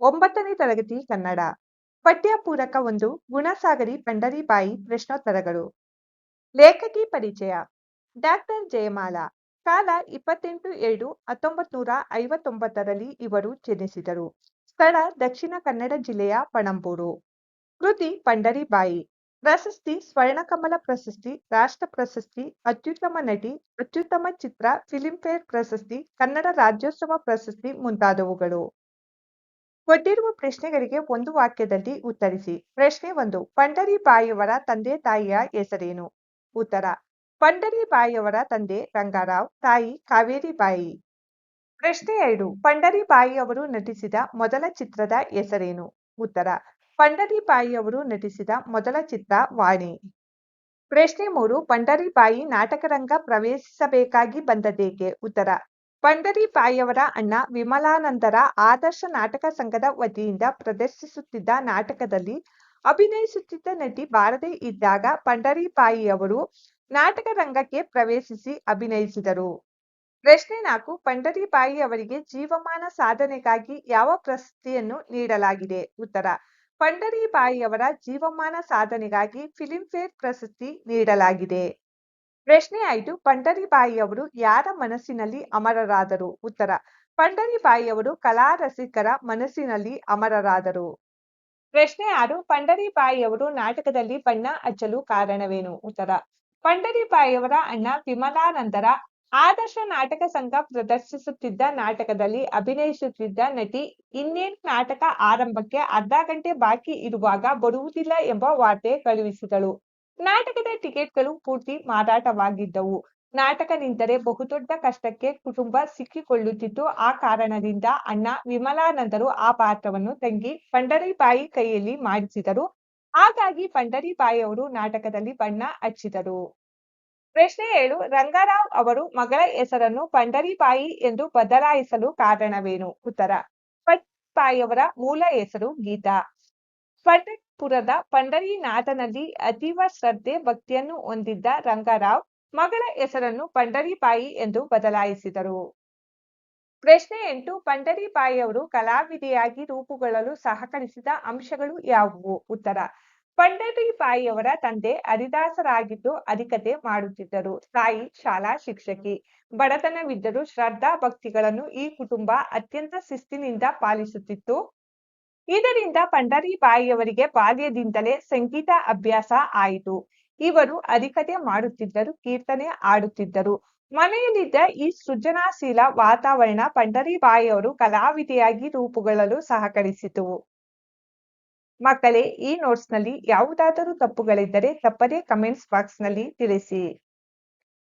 ಒಂಬತ್ತನೇ ತರಗತಿ ಕನ್ನಡ. ಪಠ್ಯ ಪೂರಕ ಒಂದು ಗುಣಸಾಗರಿ ಪಂಡರಿಬಾಯಿ ಪ್ರಶ್ನೋತ್ತರಗಳು. ಲೇಖಕಿ ಪರಿಚಯ. ಡಾಕ್ಟರ್ ಜಯಮಾಲಾ. ಕಾಲ ಇಪ್ಪತ್ತೆಂಟು ಎರಡು ಹತ್ತೊಂಬತ್ ನೂರ ಐವತ್ತೊಂಬತ್ತರಲ್ಲಿ ಇವರು ಜನಿಸಿದರು. ಸ್ಥಳ ದಕ್ಷಿಣ ಕನ್ನಡ ಜಿಲ್ಲೆಯ ಪಣಂಬೂರು. ಕೃತಿ ಪಂಡರಿಬಾಯಿ. ಪ್ರಶಸ್ತಿ ಸ್ವರ್ಣಕಮಲ ಪ್ರಶಸ್ತಿ, ರಾಷ್ಟ್ರ ಪ್ರಶಸ್ತಿ, ಅತ್ಯುತ್ತಮ ನಟಿ, ಅತ್ಯುತ್ತಮ ಚಿತ್ರ, ಫಿಲ್ಮ್ಫೇರ್ ಪ್ರಶಸ್ತಿ, ಕನ್ನಡ ರಾಜ್ಯೋತ್ಸವ ಪ್ರಶಸ್ತಿ ಮುಂತಾದವುಗಳು. ಕೊಟ್ಟಿರುವ ಪ್ರಶ್ನೆಗಳಿಗೆ ಒಂದು ವಾಕ್ಯದಲ್ಲಿ ಉತ್ತರಿಸಿ. ಪ್ರಶ್ನೆ ಒಂದು, ಪಂಡರಿಬಾಯಿಯವರ ತಂದೆ ತಾಯಿಯ ಹೆಸರೇನು? ಉತ್ತರ, ಪಂಡರಿಬಾಯಿಯವರ ತಂದೆ ರಂಗಾರಾವ್, ತಾಯಿ ಕಾವೇರಿಬಾಯಿ. ಪ್ರಶ್ನೆ ಎರಡು ಪಂಡರಿಬಾಯಿ ಅವರು ನಟಿಸಿದ ಮೊದಲ ಚಿತ್ರದ ಹೆಸರೇನು? ಉತ್ತರ ಪಂಡರಿಬಾಯಿ ಅವರು ನಟಿಸಿದ ಮೊದಲ ಚಿತ್ರ ವಾಣಿ. ಪ್ರಶ್ನೆ ಮೂರು, ಪಂಡರಿಬಾಯಿ ನಾಟಕರಂಗ ಪ್ರವೇಶಿಸಬೇಕಾಗಿ ಬಂದದೇಕೆ ಉತ್ತರ ಪಂಡರಿಬಾಯಿಯವರ ಅಣ್ಣ ವಿಮಲಾನಂದರ ಆದರ್ಶ ನಾಟಕ ಸಂಘದ ವತಿಯಿಂದ ಪ್ರದರ್ಶಿಸುತ್ತಿದ್ದ ನಾಟಕದಲ್ಲಿ ಅಭಿನಯಿಸುತ್ತಿದ್ದ ನಟಿ ಬಾರದೇ ಇದ್ದಾಗ ಪಂಡರಿಬಾಯಿಯವರು ನಾಟಕ ರಂಗಕ್ಕೆ ಪ್ರವೇಶಿಸಿ ಅಭಿನಯಿಸಿದರು. ಪ್ರಶ್ನೆ ನಾಲ್ಕು ಪಂಡರೀಬಾಯಿ ಅವರಿಗೆ ಜೀವಮಾನ ಸಾಧನೆಗಾಗಿ ಯಾವ ಪ್ರಶಸ್ತಿಯನ್ನು ನೀಡಲಾಗಿದೆ? ಉತ್ತರ ಪಂಡರಿಬಾಯಿಯವರ ಜೀವಮಾನ ಸಾಧನೆಗಾಗಿ ಫಿಲ್ಮ್ಫೇರ್ ಪ್ರಶಸ್ತಿ ನೀಡಲಾಗಿದೆ. ಪ್ರಶ್ನೆ ಐದು ಪಂಡರಿಬಾಯಿಯವರು ಯಾರ ಮನಸ್ಸಿನಲ್ಲಿ ಅಮರರಾದರು? ಉತ್ತರ, ಪಂಡರಿಬಾಯಿಯವರು ಕಲಾ ರಸಿಕರ ಮನಸ್ಸಿನಲ್ಲಿ ಅಮರರಾದರು. ಪ್ರಶ್ನೆ ಆರು, ಪಂಡರಿಬಾಯಿಯವರು ನಾಟಕದಲ್ಲಿ ಬಣ್ಣ ಹಚ್ಚಲು ಕಾರಣವೇನು? ಉತ್ತರ, ಪಂಡರಿಬಾಯಿಯವರ ಅಣ್ಣ ವಿಮಲಾನಂದರ ಆದರ್ಶ ನಾಟಕ ಸಂಘ ಪ್ರದರ್ಶಿಸುತ್ತಿದ್ದ ನಾಟಕದಲ್ಲಿ ಅಭಿನಯಿಸುತ್ತಿದ್ದ ನಟಿ ಇನ್ನೇನ್ ನಾಟಕ ಆರಂಭಕ್ಕೆ ಅರ್ಧ ಗಂಟೆ ಬಾಕಿ ಇರುವಾಗ ಬರುವುದಿಲ್ಲ ಎಂಬ ವಾರ್ತೆ ಕಳುಹಿಸಿದಳು. ನಾಟಕದ ಟಿಕೆಟ್ಗಳು ಪೂರ್ತಿ ಮಾರಾಟವಾಗಿದ್ದವು. ನಾಟಕ ನಿಂತರೆ ಬಹುದೊಡ್ಡ ಕಷ್ಟಕ್ಕೆ ಕುಟುಂಬ ಸಿಕ್ಕಿಕೊಳ್ಳುತ್ತಿತ್ತು ಆ ಕಾರಣದಿಂದ ಅಣ್ಣ ವಿಮಲಾನಂದರು ಆ ಪಾತ್ರವನ್ನು ತಂಗಿ ಪಂಡರಿಬಾಯಿ ಕೈಯಲ್ಲಿ ಮಾಡಿಸಿದರು. ಹಾಗಾಗಿ ಪಂಡರಿಬಾಯಿಯವರು ನಾಟಕದಲ್ಲಿ ಬಣ್ಣ ಹಚ್ಚಿದರು. ಪ್ರಶ್ನೆ ಏಳು, ರಂಗರಾವ್ ಅವರು ಮಗಳ ಹೆಸರನ್ನು ಪಂಡರಿಬಾಯಿ ಎಂದು ಬದಲಾಯಿಸಲು ಕಾರಣವೇನು? ಉತ್ತರ ಪಟ್ಬಾಯಿಯವರ ಮೂಲ ಹೆಸರು ಗೀತಾ. ಪಂಡರ್ಪುರದ ಪಂಡರಿನಾಥನಲ್ಲಿ ಅತೀವ ಶ್ರದ್ಧೆ ಭಕ್ತಿಯನ್ನು ಹೊಂದಿದ್ದ ರಂಗರಾವ್ ಮಗಳ ಹೆಸರನ್ನು ಪಂಡರಿಬಾಯಿ ಎಂದು ಬದಲಾಯಿಸಿದರು. ಪ್ರಶ್ನೆ ಎಂಟು ಪಂಡರಿಬಾಯಿಯವರು ಕಲಾವಿದೆಯಾಗಿ ರೂಪುಗೊಳ್ಳಲು ಸಹಕರಿಸಿದ ಅಂಶಗಳು ಯಾವುವು? ಉತ್ತರ ಪಂಡರಿಬಾಯಿಯವರ ತಂದೆ ಹರಿದಾಸರಾಗಿದ್ದು ಅಧಿಕತೆ ಮಾಡುತ್ತಿದ್ದರು. ತಾಯಿ ಶಾಲಾ ಶಿಕ್ಷಕಿ, ಬಡತನವಿದ್ದರೂ ಶ್ರದ್ಧಾ ಭಕ್ತಿಗಳನ್ನು ಈ ಕುಟುಂಬ ಅತ್ಯಂತ ಶಿಸ್ತಿನಿಂದ ಪಾಲಿಸುತ್ತಿತ್ತು. ಇದರಿಂದ ಪಂಡರಿಬಾಯಿಯವರಿಗೆ ಬಾಲ್ಯದಿಂದಲೇ ಸಂಗೀತ ಅಭ್ಯಾಸ ಆಯಿತು. ಇವರು ಅರಿಕತೆ ಮಾಡುತ್ತಿದ್ದರು, ಕೀರ್ತನೆ ಆಡುತ್ತಿದ್ದರು ಮನೆಯಲ್ಲಿದ್ದ ಈ ಸೃಜನಾಶೀಲ ವಾತಾವರಣ ಪಂಡರಿಬಾಯಿಯವರು ಕಲಾವಿದೆಯಾಗಿ ರೂಪುಗೊಳ್ಳಲು ಸಹಕರಿಸಿತು. ಮಕ್ಕಳೇ, ಈ ನೋಟ್ಸ್ನಲ್ಲಿ ಯಾವುದಾದರೂ ತಪ್ಪುಗಳಿದ್ದರೆ ತಪ್ಪದೇ ಕಮೆಂಟ್ಸ್ ಬಾಕ್ಸ್ನಲ್ಲಿ ತಿಳಿಸಿ.